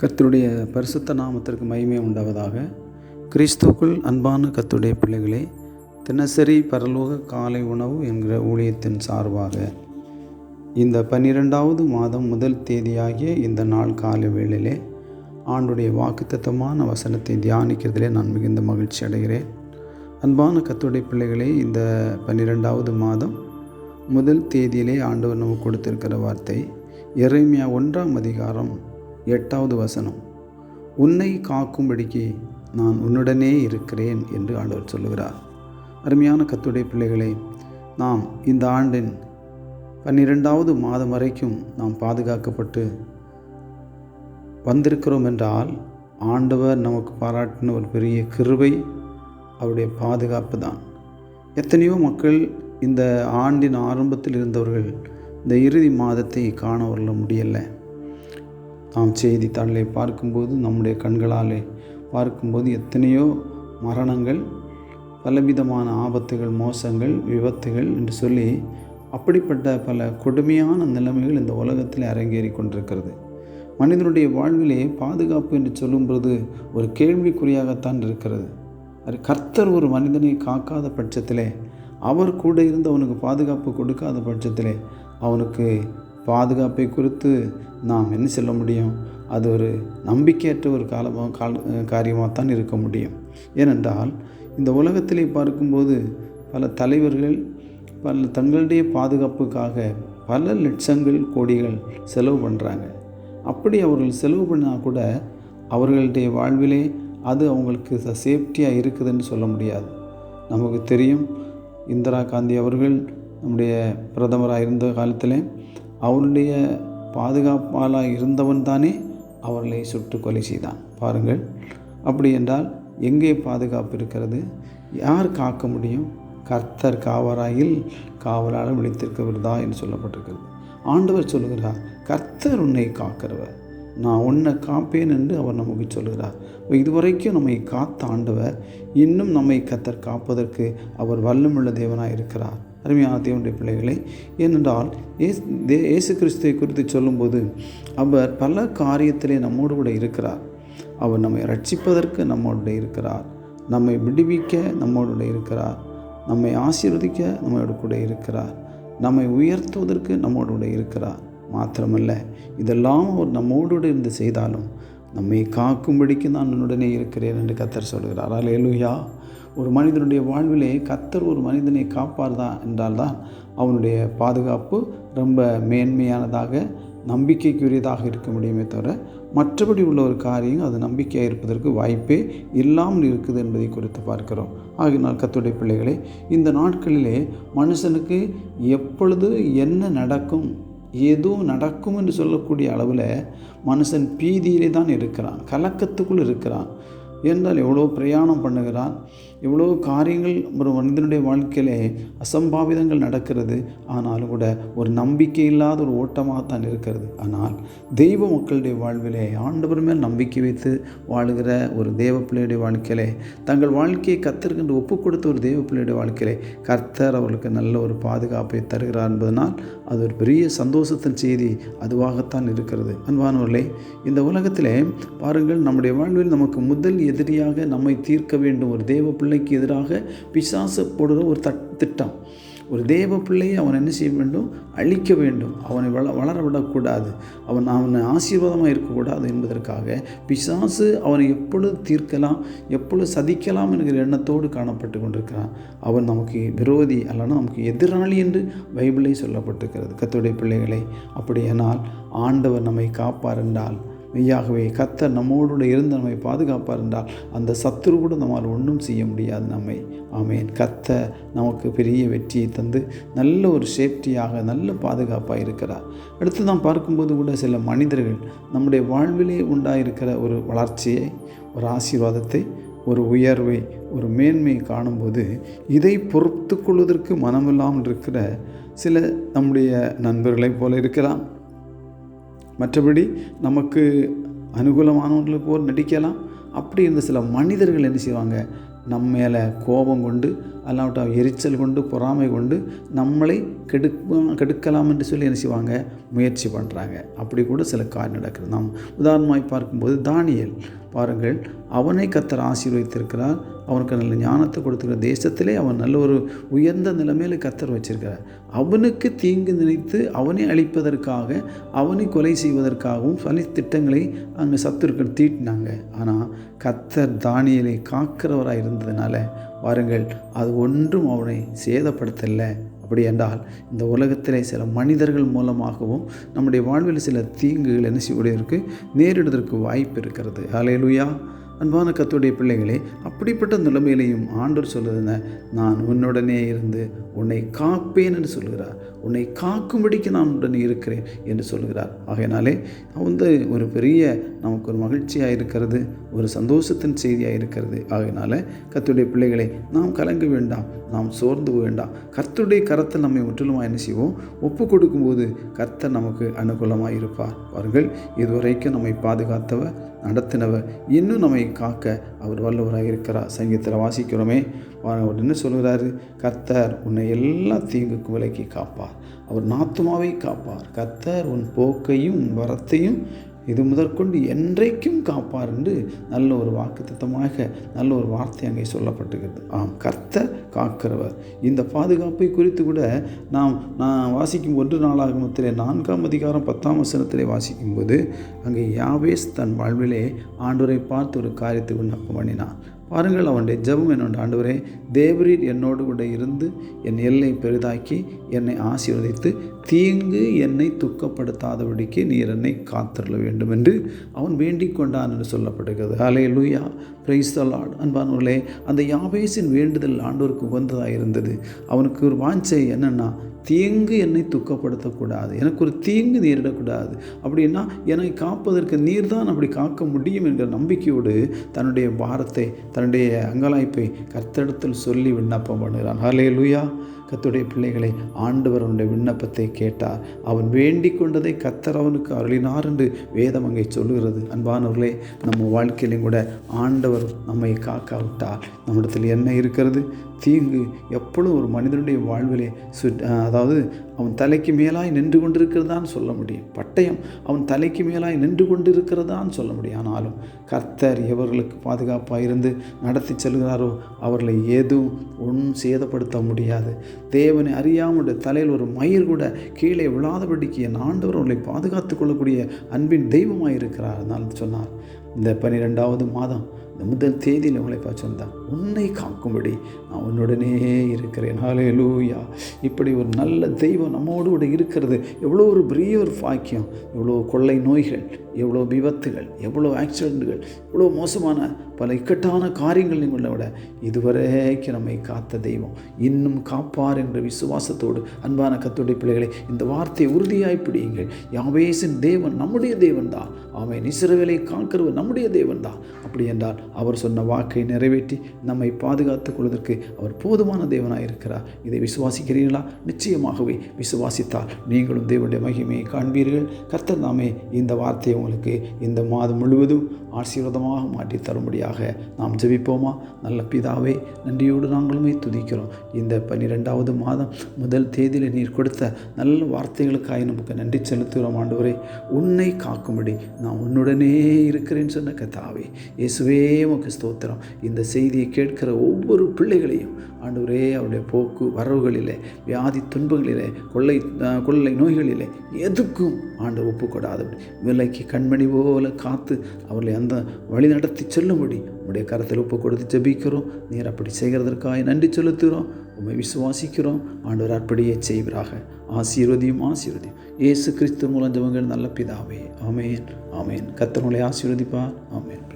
கர்த்தருடைய பரிசுத்த நாமத்திற்கு மகிமை உண்டாவதாக. கிறிஸ்துவுக்குள் அன்பான கர்த்தருடைய பிள்ளைகளே தினசரி பரலோக காலை உணவு என்கிற ஊழியத்தின் சார்பாக இந்த பன்னிரெண்டாவது மாதம் முதல் தேதியாகிய இந்த நாள் காலை வேளையிலே ஆண்டுடைய வாக்குத்தத்தமான வசனத்தை தியானிக்கிறதிலே நான் மிகுந்த மகிழ்ச்சி அடைகிறேன். அன்பான கத்துடைய பிள்ளைகளே இந்த பன்னிரெண்டாவது மாதம் முதல் தேதியிலே ஆண்டவர் நமக்கு கொடுத்திருக்கிற வார்த்தை எரேமியா ஒன்றாம் அதிகாரம் எட்டாவது வசனம் உன்னை காக்கும்படிக்கு நான் உன்னுடனே இருக்கிறேன் என்று ஆண்டவர் சொல்லுகிறார். அருமையான கத்துடைய பிள்ளைகளே நாம் இந்த ஆண்டின் பன்னிரெண்டாவது மாதம் வரைக்கும் நாம் பாதுகாக்கப்பட்டு வந்திருக்கிறோம் என்றால் ஆண்டவர் நமக்கு பாராட்டின ஒரு பெரிய கிருவை அவருடைய பாதுகாப்பு தான். எத்தனையோ மக்கள் இந்த ஆண்டின் ஆரம்பத்தில் இருந்தவர்கள் இந்த இறுதி மாதத்தை காண வரல முடியலை. நாம் செய்தித்தாளிலே பார்க்கும்போது நம்முடைய கண்களாலே பார்க்கும்போது எத்தனையோ மரணங்கள் பலவிதமான ஆபத்துகள் மோசங்கள் விபத்துகள் என்று சொல்லி அப்படிப்பட்ட பல கொடுமையான நிலைமைகள் இந்த உலகத்தில் அரங்கேறி கொண்டிருக்கிறது. மனிதனுடைய வாழ்விலே பாதுகாப்பு என்று சொல்லும்போது ஒரு கேள்விக்குறியாகத்தான் இருக்கிறது. அது கர்த்தர் ஒரு மனிதனை காக்காத பட்சத்திலே அவர் கூட இருந்து அவனுக்கு பாதுகாப்பு கொடுக்காத பட்சத்திலே அவனுக்கு பாதுகாப்பை குறித்து நாம் என்ன சொல்ல முடியும்? அது ஒரு நம்பிக்கையற்ற ஒரு காலமாக கால காரியமாகத்தான் இருக்க முடியும். ஏனென்றால் இந்த உலகத்திலே பார்க்கும்போது பல தலைவர்கள் பல தங்களுடைய பாதுகாப்புக்காக பல லட்சங்கள் கோடிகள் செலவு பண்ணுறாங்க அப்படி அவர்கள் செலவு பண்ணால் கூட அவர்களுடைய வாழ்விலே அது அவங்களுக்கு சேஃப்டியாக இருக்குதுன்னு சொல்ல முடியாது. நமக்கு தெரியும் இந்திரா காந்தி அவர்கள் நம்முடைய பிரதமராக இருந்த காலத்தில் அவருடைய பாதுகாப்பாளாக இருந்தவன் தானே அவர்களை சுட்டு கொலை செய்தான். பாருங்கள் அப்படி என்றால் எங்கே பாதுகாப்பு இருக்கிறது? யார் காக்க முடியும்? கர்த்தர் காவராயில் காவலாளர் விழித்திருக்கிறதா என்று சொல்லப்பட்டிருக்கிறது. ஆண்டவர் சொல்லுகிறார் கர்த்தர் உன்னை காக்கிறவர். நான் உன்னை காப்பேன் என்று அவர் நமக்கு சொல்கிறார் இதுவரைக்கும் நம்மை காத்த ஆண்டவர் இன்னும் நம்மை கத்தர் காப்பதற்கு அவர் வல்லமுள்ள தேவனாக இருக்கிறார் அருமையான தேவனுடைய பிள்ளைகளை. ஏனென்றால் ஏசு தே இயேசு கிறிஸ்துவை குறித்து சொல்லும்போது அவர் பல காரியத்திலே நம்மோடு கூட இருக்கிறார். அவர் நம்மை ரட்சிப்பதற்கு நம்மோடு இருக்கிறார். நம்மை விடுவிக்க நம்மோடு இருக்கிறார். நம்மை ஆசீர்வதிக்க நம்மோடு கூட இருக்கிறார். நம்மை உயர்த்துவதற்கு நம்மோடு கூட இருக்கிறார். மாத்திரமல்ல இதெல்லாம் அவர் நம்மோடு இருந்து செய்தாலும் நம்மை காக்கும்படிக்கு நான் உன்னுடனே இருக்கிறேன் என்று கத்தர் சொல்கிறார். அலையலுயா ஒரு மனிதனுடைய வாழ்விலே கத்தர் ஒரு மனிதனை காப்பார்தான் என்றால்தான் அவனுடைய பாதுகாப்பு ரொம்ப மேன்மையானதாக நம்பிக்கைக்குரியதாக இருக்க முடியுமே தவிர மற்றபடி உள்ள ஒரு காரியம் அது நம்பிக்கையாக இருப்பதற்கு வாய்ப்பே இல்லாமல் இருக்குது என்பதை குறித்து பார்க்கிறோம். ஆகினால் கத்துடைய பிள்ளைகளே இந்த நாட்களிலே மனுஷனுக்கு எப்பொழுது என்ன நடக்கும் எதுவும் நடக்கும் என்று சொல்லக்கூடிய அளவில் மனுஷன் பீதியிலே தான் இருக்கிறான் கலக்கத்துக்குள் இருக்கிறான். என்றால் எவ்வளோ பிரயாணம் பண்ணுகிறான் எவ்வளோ காரியங்கள் ஒரு மனிதனுடைய வாழ்க்கையிலே அசம்பாவிதங்கள் நடக்கிறது. ஆனாலும் கூட ஒரு நம்பிக்கை இல்லாத ஒரு ஓட்டமாக தான் இருக்கிறது. ஆனால் தெய்வ மக்களுடைய வாழ்விலே ஆண்டவர் மேல் நம்பிக்கை வைத்து வாழுகிற ஒரு தேவ பிள்ளையுடைய வாழ்க்கையிலே தங்கள் வாழ்க்கையை கத்தருக்கென்று ஒப்பு கொடுத்த ஒரு தேவ பிள்ளையுடைய வாழ்க்கையிலே கர்த்தர் அவர்களுக்கு நல்ல ஒரு பாதுகாப்பை தருகிறார் என்பதனால் அது ஒரு பெரிய சந்தோஷத்தின் செய்தி அதுவாகத்தான் இருக்கிறது. அன்பானவர்களே இந்த உலகத்திலே பாருங்கள் நம்முடைய வாழ்வில் நமக்கு முதல் எதிரியாக நம்மை தீர்க்க வேண்டும் ஒரு தேவ பிள்ளைக்கு எதிராக பிசாசு போடுகிற ஒரு தட் திட்டம். ஒரு தேவ பிள்ளையை அவன் என்ன செய்ய வேண்டும்? அழிக்க வேண்டும். அவனை வள வளர விடக்கூடாது. அவன் அவனை ஆசீர்வாதமாக இருக்கக்கூடாது என்பதற்காக பிசாசு அவனை எப்பொழுது தீர்க்கலாம் எப்பொழுது சதிக்கலாம் என்கிற எண்ணத்தோடு காணப்பட்டு கொண்டிருக்கிறான். அவன் நமக்கு விரோதி அல்லனா நமக்கு எதிராளி என்று பைபிளை சொல்லப்பட்டிருக்கிறது. கத்துடைய பிள்ளைகளை அப்படியானால் ஆண்டவர் நம்மை காப்பார் என்றால் மெய்யாகவே கத்தர் நம்மோடு இருந்து நம்மை பாதுகாப்பார் என்றால் அந்த சத்துரு கூட நம்மால் ஒன்றும் செய்ய முடியாது நம்மை. ஆமேன். கத்த நமக்கு பெரிய வெற்றியை தந்து நல்ல ஒரு சேஃப்டியாக நல்ல பாதுகாப்பாக இருக்கிறார். அடுத்து நாம் பார்க்கும்போது கூட சில மனிதர்கள் நம்முடைய வாழ்விலே உண்டாயிருக்கிற ஒரு வளர்ச்சியை ஒரு ஆசீர்வாதத்தை ஒரு உயர்வை ஒரு மேன்மையை காணும்போது இதை பொறுத்து கொள்வதற்கு மனமில்லாமல் இருக்கிற சில நம்முடைய நண்பர்களைப் போல இருக்கலாம். மற்றபடி நமக்கு அனுகூலமானவர்களுக்கு போல் நடிக்கலாம். அப்படி இருந்த சில மனிதர்கள் என்ன செய்வாங்க? நம்ம மேலே கோபம் கொண்டு அல்லாவிட்ட எரிச்சல் கொண்டு பொறாமை கொண்டு நம்மளை கெடுக்க கெடுக்கலாம் என்று சொல்லி என்ன செய்வாங்க? முயற்சி பண்ணுறாங்க அப்படி கூட சில காரியம் நடக்குது. நாம் உதாரணமாய் பார்க்கும்போது தானியல் பாருங்கள் அவனை கத்தர் ஆசீர்வதித்திருக்கிறார் அவனுக்கு நல்ல ஞானத்தை கொடுத்துருக்க தேசத்திலே அவன் நல்ல ஒரு உயர்ந்த நிலைமையில் கத்தர் வச்சிருக்கிறார். அவனுக்கு தீங்கு நினைத்து அவனை அழிப்பதற்காக அவனை கொலை செய்வதற்காகவும் பல திட்டங்களை அங்கே சத்துருக்கள் தீட்டினாங்க. ஆனால் கத்தர் தானியலை காக்கிறவராக இருந்ததுனால வாருங்கள் அது ஒன்றும் அவனை சேதப்படுத்தலை. அப்படி என்றால் இந்த உலகத்திலே சில மனிதர்கள் மூலமாகவும் நம்முடைய வாழ்வில் சில தீங்குகள் என்ன செய்வதற்கு நேரிடுவதற்கு வாய்ப்பு இருக்கிறது. அலையலுயா அன்பான கத்துடைய பிள்ளைகளே அப்படிப்பட்ட நிலைமையிலையும் ஆண்டவர் சொல்லுதுங்க நான் உன்னுடனே இருந்து உன்னை காப்பேன் என்று சொல்கிறார் உன்னை காக்கும்படிக்கு நான் உடனே இருக்கிறேன் என்று சொல்கிறார். ஆகையினாலே வந்து ஒரு பெரிய நமக்கு ஒரு மகிழ்ச்சியாக இருக்கிறது ஒரு சந்தோஷத்தின் செய்தியாக இருக்கிறது. ஆகையினால கத்துடைய பிள்ளைகளை நாம் கலங்க வேண்டாம் நாம் சோர்ந்து வேண்டாம். கர்த்துடைய கரத்தில் நம்மை முற்றிலுமாக என்ன செய்வோம்? ஒப்பு கொடுக்கும்போது கர்த்தர் நமக்கு அனுகூலமாக இருப்பார். பாருங்கள் இதுவரைக்கும் நம்மை பாதுகாத்தவர் நடத்தினவர் இன்னும் நம்மை காக்க அவர் வல்லவராக இருக்கிறார். சங்கீதத்தில் வாசிக்கிறோமே என்ன சொல்கிறாரு கர்த்தர் உன்னை எல்லா தீங்குக்கும் விலக்கி காப்பார் அவர் நாத்துமாவை காப்பார். கர்த்தர் உன் போக்கையும் உன் வரத்தையும் இது முதற்கொண்டு என்றைக்கும் காப்பார் என்று நல்ல ஒரு வாக்குத்தத்தமாக நல்ல ஒரு வார்த்தை அங்கே சொல்லப்பட்டுகிறது. ஆம் கர்த்தர் காக்கிறவர். இந்த பாதுகாப்பை குறித்து கூட நாம் நான் வாசிக்கும் ஒன்று நாளாகமத்திலே நான்காம் அதிகாரம் பத்தாம் வசனத்திலே வாசிக்கும்போது அங்கே யாவேஸ் தன் வாழ்விலே ஆண்டோரை பார்த்து ஒரு காரியத்தை விண்ணப்பம் பண்ணினான். பாருங்கள் அவனுடைய ஜபம் என்னோட ஆண்டவரே தேவரீர் என்னோடு கூட இருந்து என் எல்லை பெரிதாக்கி என்னை ஆசீர்வதித்து தீங்கு என்னை துக்கப்படுத்தாதபடிக்கு நீர் என்னை காத்தருள வேண்டும் என்று அவன் வேண்டிக் கொண்டான் என்று சொல்லப்படுகிறது. ஹலே லூயா பிரைஸ் த அன்பானவர்களே அந்த யாபேசின் வேண்டுதல் ஆண்டோருக்கு உகந்ததாக இருந்தது அவனுக்கு ஒரு வாஞ்சை என்னென்னா தீங்கு என்னை துக்கப்படுத்தக்கூடாது. எனக்கு ஒரு தீங்கு நேரிடக்கூடாது. அப்படின்னா என்னை காப்பதற்கு நீர் தான் அப்படி காக்க முடியும் என்கிற நம்பிக்கையோடு தன்னுடைய பாரத்தை தன்னுடைய அங்கலாய்ப்பை கர்த்தடத்தில் சொல்லி விண்ணப்பம் பண்ணுகிறான். ஹலே லூயா கத்துடைய பிள்ளைகளை ஆண்டவர் அவனுடைய விண்ணப்பத்தை கேட்டார். அவன் வேண்டிக் கொண்டதை கத்தர் அவனுக்கு அருளினார் என்று வேதம் அங்கே சொல்லுகிறது. அன்பானவர்களே நம்ம வாழ்க்கையிலையும் கூட ஆண்டவர் நம்மை காக்காவிட்டால் நம்மிடத்தில் என்ன இருக்கிறது? தீங்கு. எப்பொழுதும் ஒரு மனிதனுடைய வாழ்விலே சு அதாவது அவன் தலைக்கு மேலாய் நின்று கொண்டிருக்கிறதான்னு சொல்ல முடியும். பட்டயம் அவன் தலைக்கு மேலாய் நின்று கொண்டிருக்கிறதான்னு சொல்ல முடியும். ஆனாலும் கர்த்தர் எவர்களுக்கு பாதுகாப்பாக இருந்து நடத்தி செல்கிறாரோ அவர்களை ஏதும் ஒன்றும் சேதப்படுத்த முடியாது. தேவனை அறியாமல் தலையில் ஒரு மயிர் கூட கீழே விழாதபடிக்கு என் ஆண்டவர் அவர்களை பாதுகாத்து கொள்ளக்கூடிய அன்பின் தெய்வமாக இருக்கிறார் அதனால் சொன்னார். இந்த பன்னிரெண்டாவது மாதம் இந்த முதல் தேதியில் உங்களை பார்த்துருந்தான் உன்னை காக்கும்படி நான் உன்னுடனே இருக்கிறேன். ஹாலே லூயா இப்படி ஒரு நல்ல தெய்வம் நம்மோடு கூட இருக்கிறது. எவ்வளோ ஒரு பெரிய ஒரு பாக்கியம். எவ்வளோ கொள்ளை நோய்கள் எவ்வளோ விபத்துகள் எவ்வளோ ஆக்சிடெண்ட்டுகள் எவ்வளோ மோசமான பல இக்கட்டான காரியங்கள் உள்ள விட இதுவரைக்கும் நம்மை காத்த தெய்வம் இன்னும் காப்பார் என்ற விசுவாசத்தோடு அன்பான கத்துடைய பிள்ளைகளை இந்த வார்த்தையை உறுதியாய் பிடியுங்கள். யாவேசின் தேவன் நம்முடைய தேவன் தான் அவன் இசிறவேலை காக்கிறவர் நம்முடைய தேவன் தான் அப்படி என்றால் அவர் சொன்ன வாக்கை நிறைவேற்றி நம்மை பாதுகாத்துக் கொள்வதற்கு அவர் போதுமான தேவனாக இருக்கிறார். இதை விசுவாசிக்கிறீர்களா? நிச்சயமாகவே விசுவாசித்தால் நீங்களும் தேவனுடைய மகிமையை காண்பீர்கள். கர்த்தர் நாமே இந்த வார்த்தையை உங்களுக்கு இந்த மாதம் முழுவதும் ஆசீர்வாதமாக மாற்றி தரும்படியாக நாம் ஜெபிப்போமா? நல்ல பிதாவே நன்றியோடு நாங்களுமே துதிக்கிறோம். இந்த பன்னிரெண்டாவது மாதம் முதல் தேதியில் நீர் கொடுத்த நல்ல வார்த்தைகளுக்காக நமக்கு நன்றி செலுத்துகிறோம் ஆண்டவரே. உன்னை காக்கும்படி நான் உன்னுடனே இருக்கிறேன்னு சொன்ன கதாவே இயேசுவே உமக்கு ஸ்தோத்திரம். இந்த செய்தியை கேட்கிற ஒவ்வொரு பிள்ளைகளையும் ஆண்டவரே அவருடைய போக்கு வரவுகளிலே வியாதி துன்பங்களிலே கொள்ளை கொள்ளை நோய்களிலே எதுக்கும் ஆண்டு ஒப்புக்கொடாதபடி. விலைக்கு கண்மணி போல காத்து அவர்களை அந்த வழி நடத்தி செல்லும்படி உடைய கரத்தில் ஒப்பு கொடுத்து ஜெபிக்கிறோம். நீர் அப்படி செய்கிறதற்காக நன்றி செலுத்துகிறோம். உண்மை விசுவாசிக்கிறோம். ஆண்டவர் அப்படியே செய்வராக. ஆசீர்வதியும் ஆசீர்வதியும். இயேசு கிறிஸ்து மூலம் ஜபங்கள் நல்ல பிதாவே ஆமேன் ஆமேன். கத்தனுடைய ஆசீர்வதிப்பார் ஆமேன்.